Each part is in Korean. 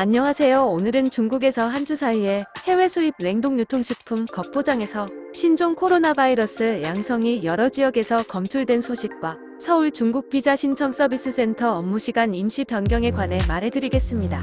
안녕하세요. 오늘은 중국에서 한 주 사이에 해외 수입 냉동 유통식품 겉포장에서 신종 코로나 바이러스 양성이 여러 지역에서 검출된 소식과 서울 중국 비자 신청 서비스 센터 업무 시간 임시 변경에 관해 말해드리겠습니다.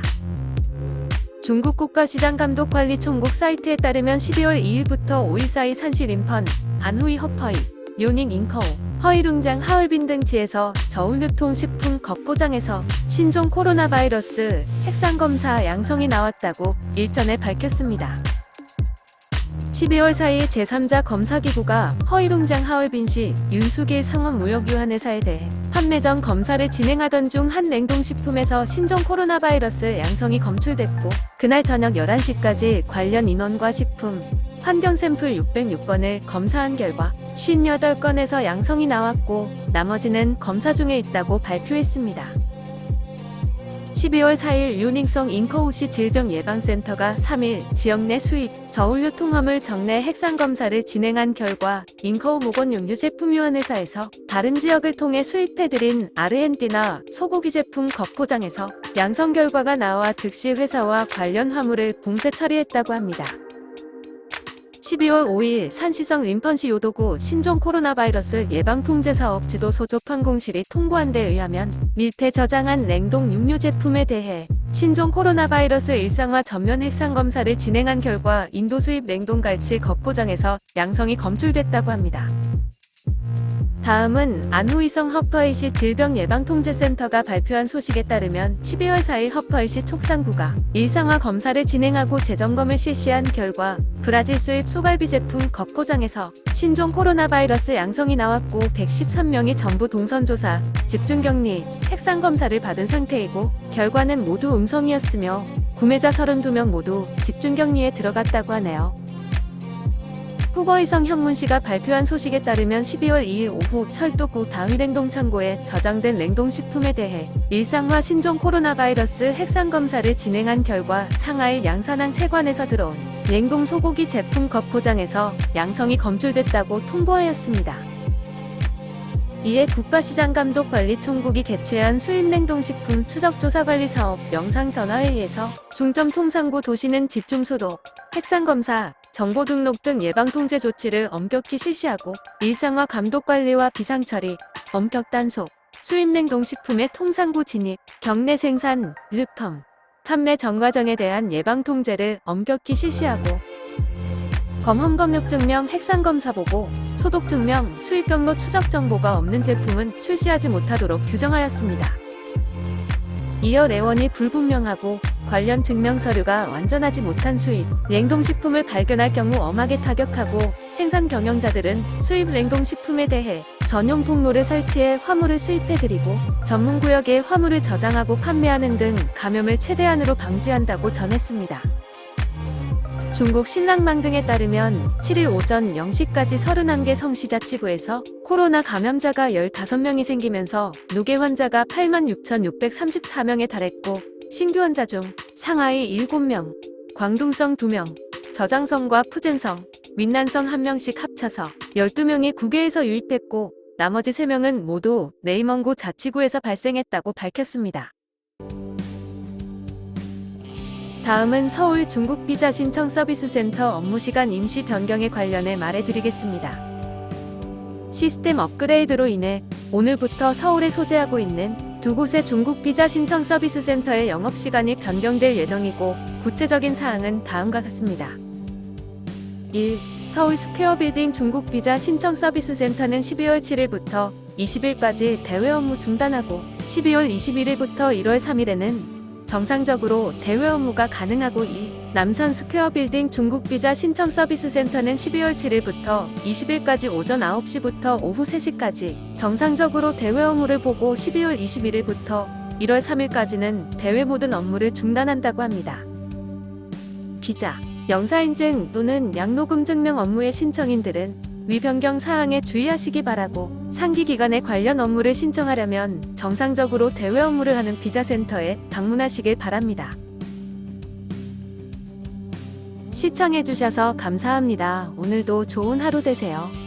중국 국가시장감독관리총국 사이트에 따르면 12월 2일부터 5일 사이 산시 림펀, 안후이 허퍼이, 요닝 잉커우, 허이룽장 하얼빈 등 지에서 저울유통식품 겉포장에서 신종 코로나 바이러스 핵상검사 양성이 나왔다고 일전에 밝혔습니다. 12월 4일 제3자 검사기구가 허이룽장 하얼빈시 윤수길 상업무역유한회사에 대해 판매 전 검사를 진행하던 중 한 냉동식품에서 신종 코로나 바이러스 양성이 검출됐고 그날 저녁 11시까지 관련 인원과 식품, 환경 샘플 606건을 검사한 결과 58건에서 양성이 나왔고 나머지는 검사 중에 있다고 발표했습니다. 12월 4일 유닝성 잉커우시 질병예방센터가 3일 지역 내 수입, 저울유 통화물 정례 핵상 검사를 진행한 결과 잉커우 모건용유 제품유한회사에서 다른 지역을 통해 수입해드린 아르헨티나 소고기 제품 겉포장에서 양성 결과가 나와 즉시 회사와 관련 화물을 봉쇄 처리했다고 합니다. 12월 5일 산시성 림펀시 요도구 신종 코로나 바이러스 예방 통제 사업 지도 소조 판공실이 통보한 데 의하면 밀폐 저장한 냉동 육류 제품에 대해 신종 코로나 바이러스 일상화 전면 핵상 검사를 진행한 결과 인도 수입 냉동 갈치 겉포장에서 양성이 검출됐다고 합니다. 다음은 안후이성 허퍼이시 질병예방통제센터가 발표한 소식에 따르면 12월 4일 허퍼이시 촉상구가 일상화 검사를 진행하고 재점검을 실시한 결과 브라질 수입 소갈비 제품 겉포장에서 신종 코로나 바이러스 양성이 나왔고 113명이 전부 동선조사, 집중격리, 핵상 검사를 받은 상태이고 결과는 모두 음성이었으며 구매자 32명 모두 집중격리에 들어갔다고 하네요. 후보이성 형문씨가 발표한 소식에 따르면 12월 2일 오후 철도구 다위냉동 창고에 저장된 냉동식품에 대해 일상화 신종 코로나 바이러스 핵상 검사를 진행한 결과 상하이 양산항 세관에서 들어온 냉동 소고기 제품 겉포장에서 양성이 검출됐다고 통보하였습니다. 이에 국가시장감독관리총국이 개최한 수입냉동식품 추적조사관리사업 영상전화회의에서 중점통상구 도시는 집중소독, 핵상검사, 정보 등록 등 예방 통제 조치를 엄격히 실시하고 일상화 감독 관리와 비상 처리, 엄격 단속, 수입 냉동식품의 통상구 진입, 경내 생산, 유통, 판매 전 과정에 대한 예방 통제를 엄격히 실시하고 검험검육 증명 핵상검사 보고 소독 증명 수입 경로 추적 정보가 없는 제품은 출시하지 못하도록 규정하였습니다. 이어 레원이 불분명하고 관련 증명 서류가 완전하지 못한 수입, 냉동식품을 발견할 경우 엄하게 타격하고 생산 경영자들은 수입 냉동식품에 대해 전용 통로를 설치해 화물을 수입해드리고 전문 구역에 화물을 저장하고 판매하는 등 감염을 최대한으로 방지한다고 전했습니다. 중국 신랑망 등에 따르면 7일 오전 0시까지 31개 성시자치구에서 코로나 감염자가 15명이 생기면서 누계 환자가 86,634명에 달했고 신규 환자 중 상하이 7명, 광둥성 2명, 저장성과 푸젠성, 민난성 1명씩 합쳐서 12명이 국외에서 유입했고 나머지 3명은 모두 네이먼고 자치구에서 발생했다고 밝혔습니다. 다음은 서울 중국 비자 신청 서비스 센터 업무 시간 임시 변경에 관련해 말해드리겠습니다. 시스템 업그레이드로 인해 오늘부터 서울에 소재하고 있는 두 곳의 중국 비자 신청 서비스 센터의 영업 시간이 변경될 예정이고 구체적인 사항은 다음과 같습니다. 1. 서울 스퀘어 빌딩 중국 비자 신청 서비스 센터는 12월 7일부터 20일까지 대외 업무 중단하고 12월 21일부터 1월 3일에는 정상적으로 대외 업무가 가능하고 이 남산 스퀘어 빌딩 중국 비자 신청 서비스 센터는 12월 7일부터 20일까지 오전 9시부터 오후 3시까지 정상적으로 대외 업무를 보고 12월 21일부터 1월 3일까지는 대외 모든 업무를 중단한다고 합니다. 비자, 영사인증 또는 양로금 증명 업무의 신청인들은 위 변경 사항에 주의하시기 바라고 상기 기간에 관련 업무를 신청하려면 정상적으로 대외 업무를 하는 비자센터에 방문하시길 바랍니다. 시청해주셔서 감사합니다. 오늘도 좋은 하루 되세요.